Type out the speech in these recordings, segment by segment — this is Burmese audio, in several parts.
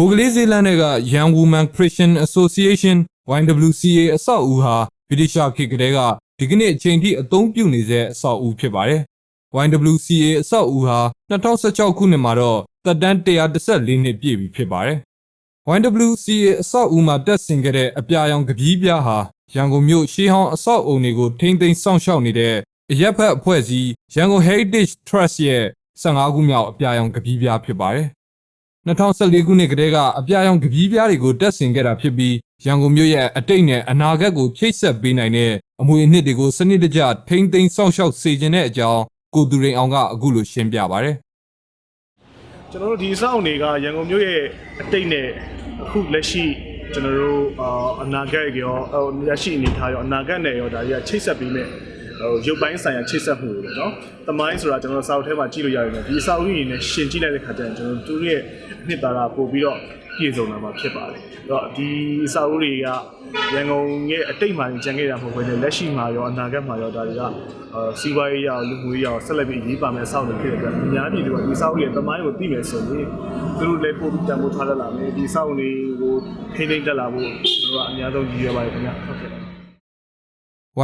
ဗိုလ်ကလေးဇီလန်တွေက Young Women Christian Association YWCA အဆောက်အဦဟာဗြိတိရှခေတ်ကတည်းကဒီကနေ့အချိန်ထိအသုံးပြုနေတဲ့အဆောက်အဦဖြစ်ပါတယ်။ YWCA အဆောက်အဦဟာ2016ခုနှစ်မှာတော့သက်တမ်း114နှစ်ပြည့်ပြီဖြစ်ပါတယ်။ YWCA အဆောက်အဦမှာတက်ဆင်ခဲ့တဲ့အပြာရောင်ကပီးပြားဟာရန်ကုန်မြို့ရှေးဟောင်းအဆောက်အုံတွေကိုထိမ့်သိမ်းစောင့်ရှောက်နေတဲ့အရက်ဖက်အဖွဲ့အစည်းရန်ကုန် Heritage Trust ရဲ့15ခုမြောက်အပြာရောင်ကပီးပြားဖြစ်ပါတယ်။ 2014ခုနှစ်ကတည်းကအပြာရောင်ကပီးပြားတွေကိုတက်ဆင်ခဲ့တာဖြစ်ပြီးရန်ကုန်မြို့ရဲ့အတိတ်နဲ့အနာဂတ်ကိုချိတ်ဆက်ပေးနိုင်တဲ့အမွေအနှစ်တွေကိုစနစ်တကျထိမ့်သိမ်းစောင့်ရှောက်စေခြင်းတဲ့အကြောင်းကိုသူရိန်အောင်ကအခုလိုရှင်းပြပါဗျ။ကျွန်တော်တို့ဒီအဆောက်အုံတွေကရန်ကုန်မြို့ရဲ့အတိတ်နဲ့အခုလက်ရှိကျွန်တော်တို့အာအနာဂတ်ရောဟိုလက်ရှိအနေထားရောအနာဂတ်နဲ့ရောဒါတွေကချိတ်ဆက်ပြီးမဲ့ဟို ရုပ်ပိုင်းဆိုင်ရာချိတ်ဆက်မှုတွေပေါ့နော်။တမိုင်းဆိုတာကျွန်တော်တို့စာအုပ်ထဲမှာကြည့်လို့ရတယ်နော်။ဒီအဆောက်အဦရင်းနဲ့ရှင်ကြည့်လိုက်တဲ့ခါကျရင်ကျွန်တော်တို့သူတို့ရဲ့အနှစ်သာရပို့ပြီးတော့ပြည့်စုံလာမှာဖြစ်ပါတယ်။အဲ့တော့ဒီအဆောက်အဦတွေကရန်ကုန်ရဲ့အတိတ်မှာကျန်ခဲ့တာမဟုတ်ဘဲနဲ့လက်ရှိမှာရောအနာဂတ်မှာရောဒါတွေကအာစီးပွားရေးရောလူမှုရေးရောဆက်လက်ပြီးအရေးပါမယ့်အဆောက်အဦဖြစ်တဲ့အတွက်အများပြည်သူကဒီအဆောက်အဦရဲ့တမိုင်းကိုသိမယ်ဆိုရင်သူတို့လည်းပို့ပြီးတန်ဖိုးထားတတ်လာမယ်ဒီအဆောက်အဦတွေကိုထိန်းသိမ်းတတ်လာဖို့ကျွန်တော်ကအများဆုံးရည်ရွယ်ပါတယ်ခင်ဗျဟုတ်ကဲ့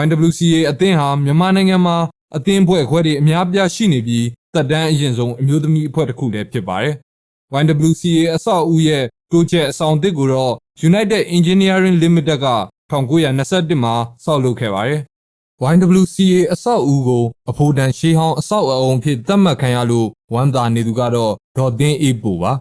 YWCA အသင်းဟာမြန်မာနိုင်ငံမှာအသင်းဖွဲ့ခွဲတွေအများပြားရှိနေပြီးတက်တန်းအရင်ဆုံးအမျိုးသမီးအဖွဲ့တစ်ခုလည်းဖြစ်ပါတယ်။ YWCA အဆောက်အဦရဲ့ project အဆောင်သစ်ကိုတော့ United Engineering Limited က1921မှာဆောက်လုပ်ခဲ့ပါတယ်။ YWCA အဆောက်အဦကိုအဖိုးတန်ရှေးဟောင်းအဆောက်အအုံအဖြစ်သတ်မှတ်ခံရလို့ဝမ်းသာနေသူကတော့ဒေါ်သင်းအေးပူပါ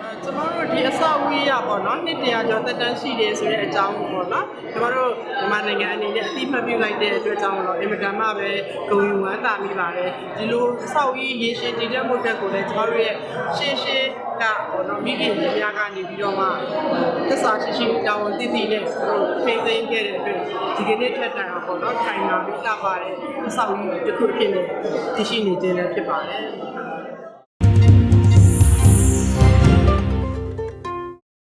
အဲကျမတို့ဒီအဆောက်အဦကြီးရပေါ့နော်နှစ်တရာကျော် သက်တမ်းရှိတယ်ဆိုတဲ့အကြောင်းကိုပေါ့နော်ကျမတို့မြန်မာနိုင်ငံအနေနဲ့အသိမှတ်ပြုလိုက်တဲ့အတွက်ကြောင့်တော့အင်မတန်မှပဲဂုဏ်ယူဝမ်းသာမိပါတယ်ဒီလိုအဆောက်အဦကြီးရေရှည်တည်တဲ့မှုတက်ကိုလည်းကျမတို့ရဲ့ရှေးရှေးကပေါ့နော်မိခင်များကနေပြီးတော့မှသစ္စာရှိရှိတောင်းဝန်တည်တည်နဲ့သူတို့ဖိသိမ်းခဲ့တဲ့အတွက်ဒီကနေ့ထက်တိုင်အောင်ပေါ့နော်ခိုင်မာပြီးတာပါတယ်အဆောက်အဦတစ်ခုအဖြစ်နဲ့တည်ရှိနေခြင်းလည်းဖြစ်ပါတယ်